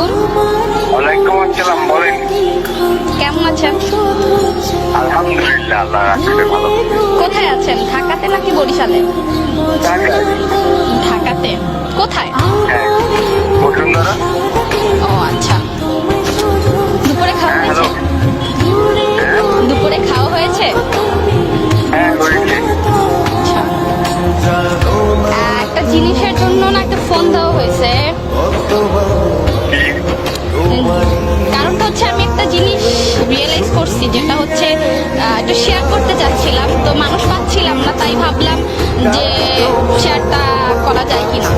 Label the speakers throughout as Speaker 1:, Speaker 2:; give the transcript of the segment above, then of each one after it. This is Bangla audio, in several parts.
Speaker 1: আলাইকুম
Speaker 2: ওয়ালাইকুম আসসালাম বলেন।
Speaker 1: কেমন আছেন?
Speaker 2: আলহামদুলিল্লাহ আল্লাহ ভালো।
Speaker 1: কোথায় আছেন? ঢাকাতে নাকি বরিশালে? ঢাকাতে। কোথায়?
Speaker 2: হ্যাঁ বসুন্ধরা
Speaker 1: যে শেয়ারটা করা যায় কিনা।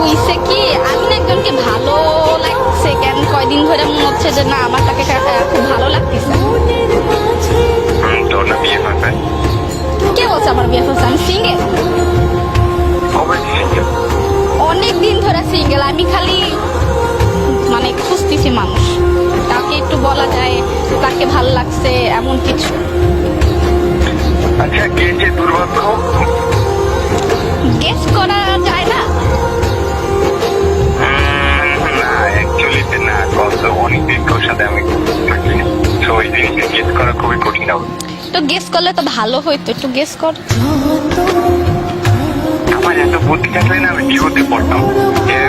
Speaker 1: হইছে কি, আমি না একজনকে ভালো লাগছে কেন? কয়দিন ধরে মনে হচ্ছে যে না, আমার তাকে খুব ভালো লাগতেছে। কে বলছে আমার বিয়ে হচ্ছে আমি সিঙ্গেল অনেক দিন ধরে সিঙ্গেল আমি খালি মানে খুঁজতেছি মানুষ। একটু বলা যায় তাকে ভালো লাগছে এমন কিছু।
Speaker 2: আচ্ছা কে যে দুর্ভাগ্য?
Speaker 1: গেস করা যায় না।
Speaker 2: না অ্যাকচুয়ালিতে না অনেক দিন তোর সাথে আমি থাকি। তো ওই জিনিসটা গেস করা খুবই কঠিন। হবে
Speaker 1: তো গেস করলে তো ভালো হইতো একটু গেস কর।
Speaker 2: আমার এত বুদ্ধি থাকলে না আমি বিপদে পড়তাম। এর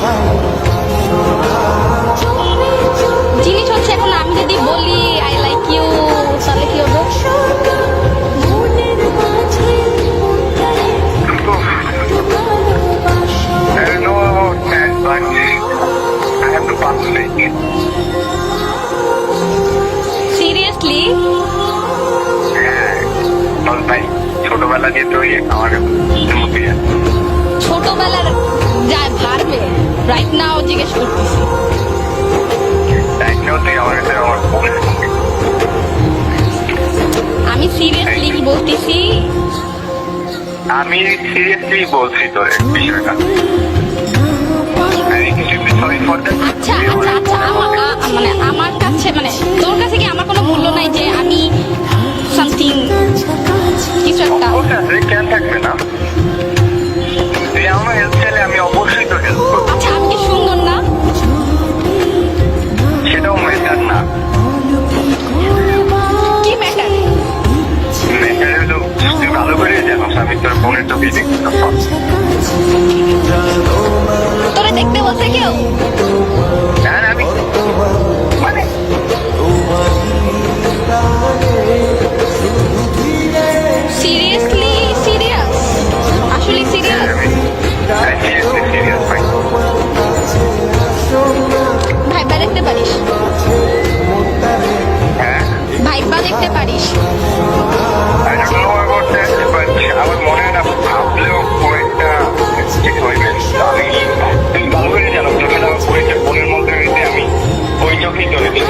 Speaker 2: হ্যাঁ রাইট
Speaker 1: নাও জিজ্ঞেস করতেছি। আমি সিরিয়াসলি কি
Speaker 2: বলতেছি। আমি
Speaker 1: সিরিয়াসলি বলছি তোর বিষয়টা। আচ্ছা আচ্ছা
Speaker 2: আচ্ছা মানে আমার কাছে মানে
Speaker 1: তোর কাছে কি আমার
Speaker 2: কোনো মূল্য নাই? তোরে
Speaker 1: দেখতে বলছে কেউ? Cristo.